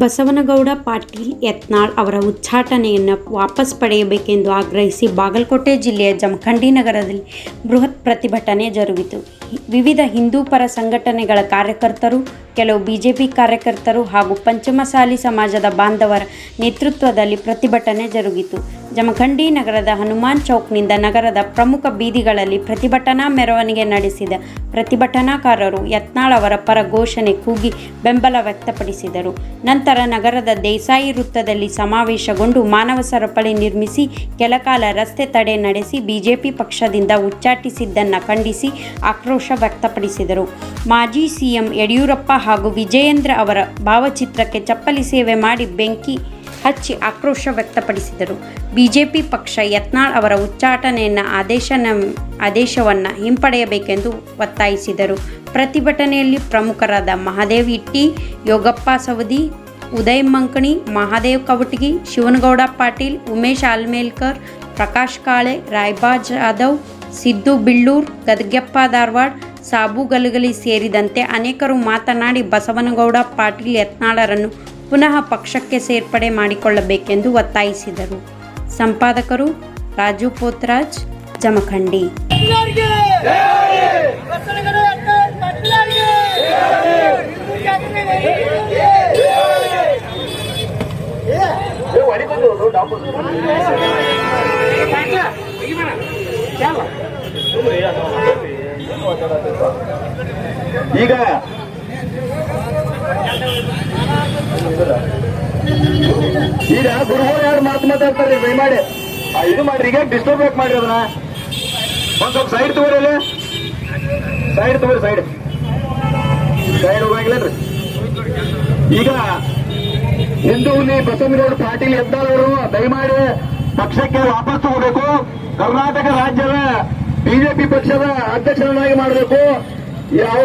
ಬಸವನಗೌಡ ಪಾಟೀಲ್ ಯತ್ನಾಳ್ ಅವರ ಉಚ್ಚಾಟನೆಯನ್ನು ವಾಪಸ್ ಪಡೆಯಬೇಕೆಂದು ಆಗ್ರಹಿಸಿ ಬಾಗಲಕೋಟೆ ಜಿಲ್ಲೆಯ ಜಮಖಂಡಿ ನಗರದಲ್ಲಿ ಬೃಹತ್ ಪ್ರತಿಭಟನೆ ಜರುಗಿತು. ವಿವಿಧ ಹಿಂದೂ ಪರ ಸಂಘಟನೆಗಳ ಕಾರ್ಯಕರ್ತರು, ಕೆಲವು ಬಿಜೆಪಿ ಕಾರ್ಯಕರ್ತರು ಹಾಗೂ ಪಂಚಮಸಾಲಿ ಸಮಾಜದ ಬಾಂಧವರ ನೇತೃತ್ವದಲ್ಲಿ ಪ್ರತಿಭಟನೆ ಜರುಗಿತು. ಜಮಖಂಡಿ ನಗರದ ಹನುಮಾನ್ ಚೌಕ್ನಿಂದ ನಗರದ ಪ್ರಮುಖ ಬೀದಿಗಳಲ್ಲಿ ಪ್ರತಿಭಟನಾ ಮೆರವಣಿಗೆ ನಡೆಸಿದ ಪ್ರತಿಭಟನಾಕಾರರು ಯತ್ನಾಳ್ ಅವರ ಪರ ಘೋಷಣೆ ಕೂಗಿ ಬೆಂಬಲ ವ್ಯಕ್ತಪಡಿಸಿದರು. ನಂತರ ನಗರದ ದೇಸಾಯಿ ವೃತ್ತದಲ್ಲಿ ಸಮಾವೇಶಗೊಂಡು ಮಾನವ ಸರಪಳಿ ನಿರ್ಮಿಸಿ, ಕೆಲಕಾಲ ರಸ್ತೆ ತಡೆ ನಡೆಸಿ ಬಿಜೆಪಿ ಪಕ್ಷದಿಂದ ಉಚ್ಚಾಟಿಸಿದ್ದನ್ನು ಖಂಡಿಸಿ, ಆಕ್ರೋಶ ವ್ಯಕ್ತಪಡಿಸಿದರು. ಮಾಜಿ ಸಿಎಂ ಯಡಿಯೂರಪ್ಪ ಹಾಗೂ ವಿಜಯೇಂದ್ರ ಅವರ ಭಾವಚಿತ್ರಕ್ಕೆ ಚಪ್ಪಲಿ ಸೇವೆ ಮಾಡಿ ಬೆಂಕಿ ಹಚ್ಚಿ ಆಕ್ರೋಶ ವ್ಯಕ್ತಪಡಿಸಿದರು. ಬಿಜೆಪಿ ಪಕ್ಷ ಯತ್ನಾಳ್ ಅವರ ಉಚ್ಚಾಟನೆಯನ್ನು ಆದೇಶನ ಆದೇಶವನ್ನು ಹಿಂಪಡೆಯಬೇಕೆಂದು ಒತ್ತಾಯಿಸಿದರು. ಪ್ರತಿಭಟನೆಯಲ್ಲಿ ಪ್ರಮುಖರಾದ ಮಹಾದೇವ್ ಇಟ್ಟಿ, ಯೋಗಪ್ಪ ಸವದಿ, ಉದಯ್ ಮಂಕಣಿ, ಮಹಾದೇವ್ ಕವಟಗಿ, ಶಿವನಗೌಡ ಪಾಟೀಲ್, ಉಮೇಶ್ ಆಲ್ಮೇಲ್ಕರ್, ಪ್ರಕಾಶ್ ಕಾಳೆ ರಾಯ್ಬಾ ಜಾಧವ್ ಸಿದ್ದು ಬಿಳ್ಳೂರ್ ಗದಗೆಪ್ಪ ಧಾರವಾಡ ಸಾಬು ಗಲಗಲಿ ಸೇರಿದಂತೆ ಅನೇಕರು ಮಾತನಾಡಿ ಬಸವನಗೌಡ ಪಾಟೀಲ್ ಯತ್ನಾಳರನ್ನು ಪುನಃ ಪಕ್ಷಕ್ಕೆ ಸೇರ್ಪಡೆ ಮಾಡಿಕೊಳ್ಳಬೇಕೆಂದು ಒತ್ತಾಯಿಸಿದರು ಸಂಪಾದಕರು ರಾಜು ಪೋತ್ರಾಜ್ ಜಮಖಂಡಿ ಈಗ ಈಗ ಗುರುಗಳು ಯಾರು ಮಾತು ಮಾತಾಡ್ತಾರೆ ದಯಮಾಡಿ. ಮಾಡಿ ಇದು ಮಾಡ್ರಿ, ಈಗ ಡಿಸ್ಟರ್ಬ್ ಯಾಕೆ ಮಾಡ್ರಿ ಅದನ್ನ? ಒಂದ್ ಸ್ವಲ್ಪ ಸೈಡ್ ತಗೋರಿ ಸೈಡ್ ತಗೋರಿ ಸೈಡ್ ಸೈಡ್ ಹೋಗಂಗಿಲ್ಲನ್ರಿ? ಈಗ ಹಿಂದೂ ಹುಲಿ ಬಸವನಗೌಡ ಪಾಟೀಲ್ ಅವರು, ದಯಮಾಡಿ ಪಕ್ಷಕ್ಕೆ ವಾಪಸ್ ತಗೋಬೇಕು. ಕರ್ನಾಟಕ ರಾಜ್ಯದ ಬಿಜೆಪಿ ಪಕ್ಷದ ಅಧ್ಯಕ್ಷರನ್ನಾಗಿ ಮಾಡಬೇಕು. ಯಾವ